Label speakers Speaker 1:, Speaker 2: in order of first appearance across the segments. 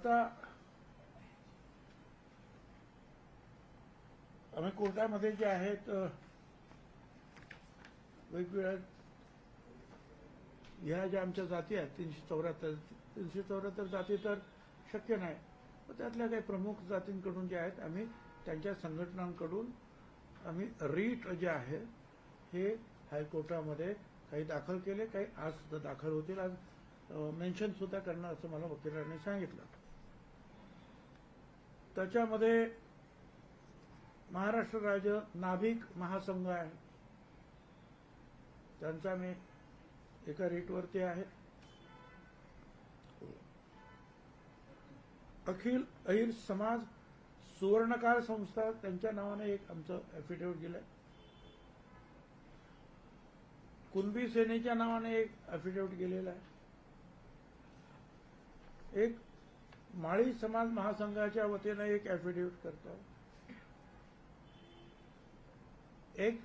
Speaker 1: आता आम्ही कोर्टामध्ये जे आहेत वेगवेगळ्या ह्या ज्या आमच्या जाती आहेत तीनशे चौऱ्याहत्तर तीनशे चौऱ्याहत्तर जाती तर शक्य नाही. पण त्यातल्या काही प्रमुख जातींकडून जे आहेत आम्ही त्यांच्या संघटनांकडून आम्ही रीट जे आहे हे हायकोर्टामध्ये काही दाखल केले काही आज सुद्धा दाखल होतील. आज मेन्शन सुद्धा करणार असं मला वकिलांनी सांगितलं. त्याच्यामध्ये महाराष्ट्र राज्य नाभिक महासंघ आहे. त्यांचा मी एका रेटवरती आहे. अखिल अहिर समाज सुवर्णकाळ संस्था त्यांच्या नावाने एक आमचं ॲफिडेव्हिट गेलंय कुणबी सेनेच्या नावाने एक ॲफिडेव्हिट गेलेला आहे. एक माळी समाज महासंघाच्या वतीनं एक ॲफिडेव्हिट करतो. एक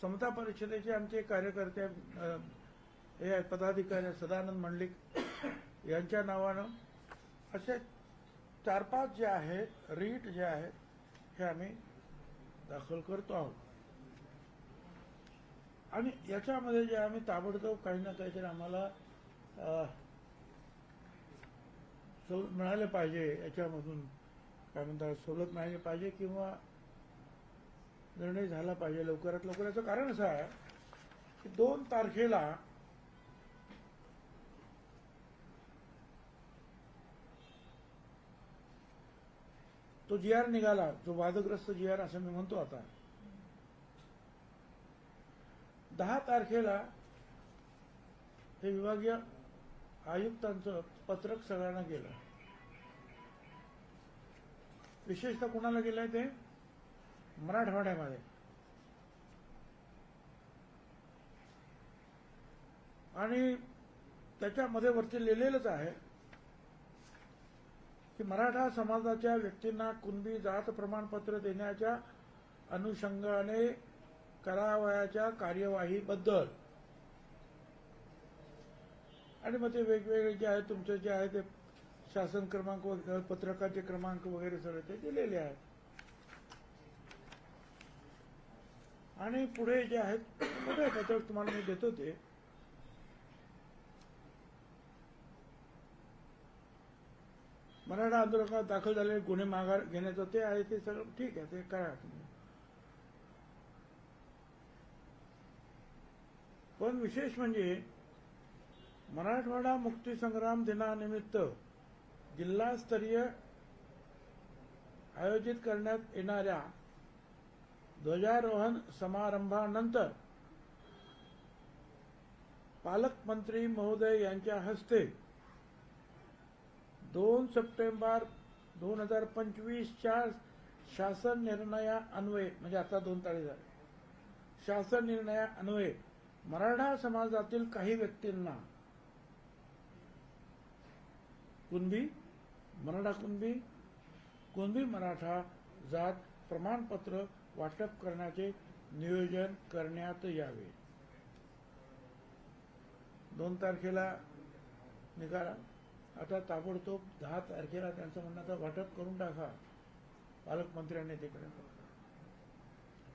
Speaker 1: समता परिषदेचे आमचे कार्यकर्ते हे पदाधिकारी सदानंद मंडलिक यांच्या नावानं असे चार पाच जे आहेत रीट जे आहेत हे आम्ही दाखल करतो आहोत. आणि याच्यामध्ये जे आम्ही ताबडतोब काही ना काहीतरी आम्हाला सवलत मिळाले पाहिजे याच्यामधून काय म्हणतात सवलत मिळाली पाहिजे किंवा निर्णय झाला पाहिजे लवकरात लवकर. याचं कारण असं आहे की दोन तारखेला तो जी आर निघाला जो वादग्रस्त जी आर असं मी म्हणतो आता. दहा तारखेला हे विभागीय आयुक्तांचं पत्रक सगळ्यांना गेलं. विशेषतः कुणाला गेलंय ते? मराठवाड्यामध्ये. आणि त्याच्यामध्ये वरती लिहिलेलंच आहे की मराठा समाजाच्या व्यक्तींना कुणबी जात प्रमाणपत्र देण्याच्या अनुषंगाने करावयाच्या कार्यवाहीबद्दल. आणि मग ते वेगवेगळे जे आहे तुमचे जे आहे ते शासन क्रमांक वगैरे, पत्रकाचे क्रमांक वगैरे सगळे ते दिलेले आहेत. आणि पुढे जे आहेत मोठे पत्रक तुम्हाला मी देतो ते. मराठा आंदोलनात दाखल झालेले गुन्हे माघार घेण्याचं ते आहे ते सगळं ठीक आहे ते करा तुम्ही. पण विशेष म्हणजे मराठवाडा मुक्तीसंग्राम दिनानिमित्त जिल्हास्तरीय आयोजित करण्यात येणाऱ्या ध्वजारोहण समारंभानंतर पालकमंत्री महोदय यांच्या हस्ते दोन सप्टेंबर दोन हजार पंचवीसच्या शासन निर्णया अन्वये म्हणजे आता दोन तारीख झाले. शासन निर्णया अन्वये मराठा समाजातील काही व्यक्तींना कुणबी? मराठा कुणबी? कुणबी मराठा जात प्रमाणपत्र वाटप करण्याचे नियोजन करण्यात यावे. दोन तारखेला निघाला आता ताबडतोब दहा तारखेला त्यांचं म्हणणं आता वाटप करून टाका. पालकमंत्र्यांनी तिकडे.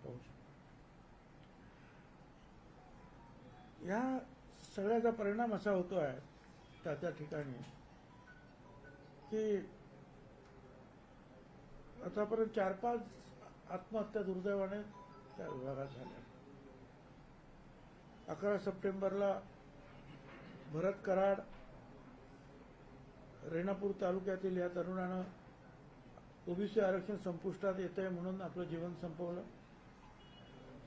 Speaker 1: पाहू या सगळ्याचा परिणाम असा होतो आहे त्या त्या ठिकाणी. की आतापर्यंत चार पाच आत्महत्या दुर्दैवाने त्या विभागात झाल्या. अकरा सप्टेंबरला भरत कराड रेणापूर तालुक्यातील या तरुणानं ओबीसी आरक्षण संपुष्टात येत आहे म्हणून आपलं जीवन संपवलं.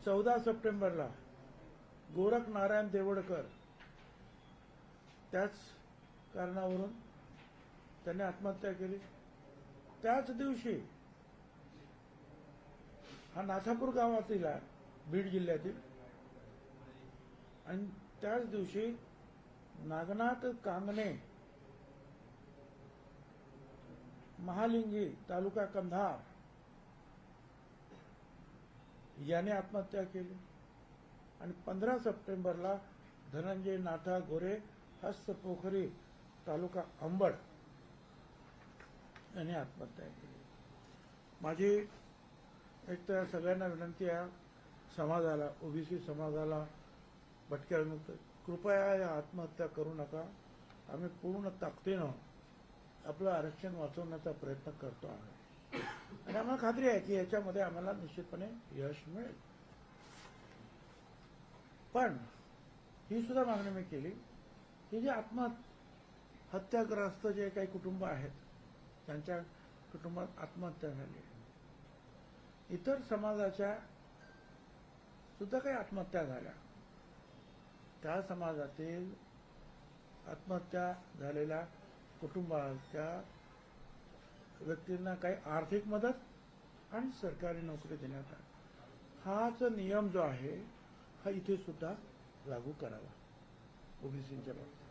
Speaker 1: चौदा सप्टेंबरला गोरख नारायण देवडकर त्याच कारणावरून त्यांनी आत्महत्या केली. त्याच दिवशी हा नाथापूर गावातील आहे बीड जिल्ह्यातील. आणि त्याच दिवशी नागनाथ कांगणे महालिंगी तालुका कंधार याने आत्महत्या केली. आणि पंधरा सप्टेंबरला धनंजय नाथा गोरे हस्त पोखरी तालुका अंबड यांनी आत्महत्या केली. माझी एक तर सगळ्यांना विनंती आहे समाजाला ओबीसी समाजाला भटक्या विमुक्त कृपया या आत्महत्या करू नका. आम्ही पूर्ण ताकदीनं आपलं आरक्षण वाचवण्याचा प्रयत्न करतो आम्ही. आणि आम्हाला खात्री आहे की याच्यामध्ये आम्हाला निश्चितपणे यश मिळेल. पण ही सुद्धा मागणी मी केली की जे आत्महत्याग्रस्त जे काही कुटुंब आहेत त्यांच्या कुटुंबात आत्महत्या झाली. इतर समाजाच्या सुद्धा काही आत्महत्या झाल्या. त्या समाजातील आत्महत्या झालेल्या कुटुंबाच्या व्यक्तींना काही आर्थिक मदत आणि सरकारी नोकरी देण्यात आली. हाच नियम जो आहे हा इथे सुद्धा लागू करावा. ओबीसीच्या बाबतीत.